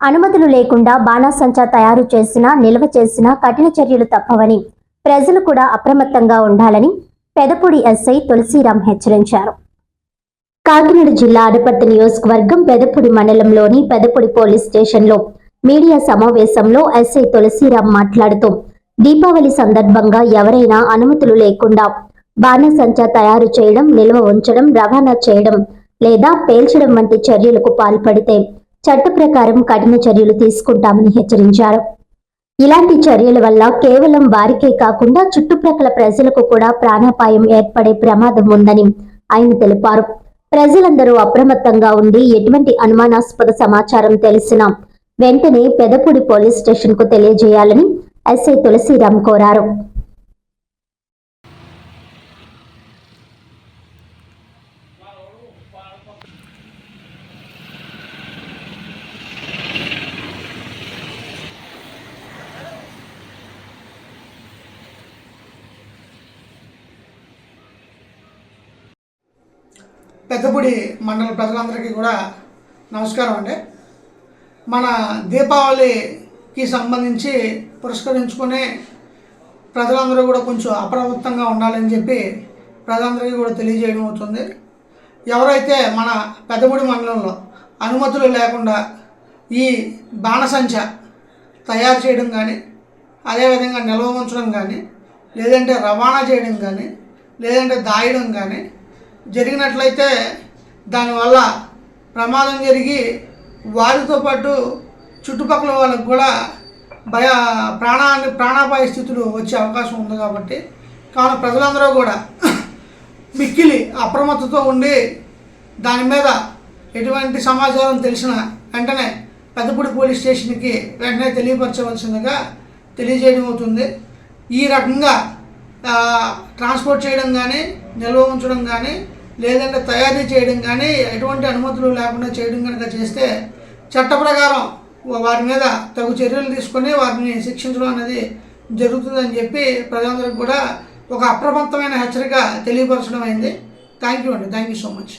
అనుమతులు లేకుండా బాణాసంచా తయారు చేసినా నిల్వ చేసినా కఠిన చర్యలు తప్పవని ప్రజలు కూడా అప్రమత్తంగా ఉండాలని పెదపూడి ఎస్ఐ తులసిరాం హెచ్చరించారు. కాకినాడ జిల్లా అడపర్తి నియోజకవర్గం పెదపూడి మండలంలోని పెదపూడి పోలీస్ స్టేషన్లో మీడియా సమావేశంలో ఎస్ఐ తులసిరాం మాట్లాడుతూ దీపావళి సందర్భంగా ఎవరైనా అనుమతులు లేకుండా బాణసంచా తయారు చేయడం నిల్వ ఉంచడం రవాణా చేయడం లేదా పేల్చడం వంటి చర్యలకు పాల్పడితే చట్ట ప్రకారం కఠిన చర్యలు తీసుకుంటామని హెచ్చరించారు. ఇలాంటి చర్యల వల్ల కేవలం వారికే కాకుండా చుట్టుప్రక్కల ప్రజలకు కూడా ప్రాణాపాయం ఏర్పడే ప్రమాదం ఉందని ఆయన తెలిపారు. ప్రజలందరూ అప్రమత్తంగా ఉండి ఎటువంటి అనుమానాస్పద సమాచారం తెలిసినా వెంటనే పెదపూడి పోలీస్ స్టేషన్కు తెలియజేయాలని ఎస్ఐ తులసిరాం కోరారు. పెద్దపూడి మండల ప్రజలందరికీ కూడా నమస్కారం అండి. మన దీపావళికి సంబంధించి పురస్కరించుకునే ప్రజలందరూ కూడా కొంచెం అప్రమత్తంగా ఉండాలని చెప్పి ప్రజలందరికీ కూడా తెలియజేయడం అవుతుంది. ఎవరైతే మన పెద్దపూడి మండలంలో అనుమతులు లేకుండా ఈ బాణసంచ తయారు చేయడం కానీ అదేవిధంగా నిల్వ ఉంచడం కానీ లేదంటే రవాణా చేయడం కానీ లేదంటే దాయడం కానీ జరిగినట్లయితే దానివల్ల ప్రమాదం జరిగి వారితో పాటు చుట్టుపక్కల వాళ్ళకు కూడా భయ ప్రాణాన్ని ప్రాణాపాయ స్థితులు వచ్చే అవకాశం ఉంది కాబట్టి కావున ప్రజలందరూ కూడా మిక్కిలి అప్రమత్తతో ఉండి దాని మీద ఎటువంటి సమాచారం తెలిసిన వెంటనే పెద్దపూడి పోలీస్ స్టేషన్కి వెంటనే తెలియపరచవలసిందిగా తెలియజేయడం అవుతుంది. ఈ రకంగా ట్రాన్స్పోర్ట్ చేయడం కానీ నిల్వ ఉంచడం కానీ లేదంటే తయారీ చేయడం కానీ ఎటువంటి అనుమతులు లేకుండా చేయడం కనుక చేస్తే చట్ట ప్రకారం వారి మీద తగు చర్యలు తీసుకొని వారిని శిక్షించడం అనేది జరుగుతుందని చెప్పి ప్రజలందరికీ కూడా ఒక అప్రమత్తమైన హెచ్చరిక తెలియపరచడం అయింది. థ్యాంక్ యూ అండి. Thank you so much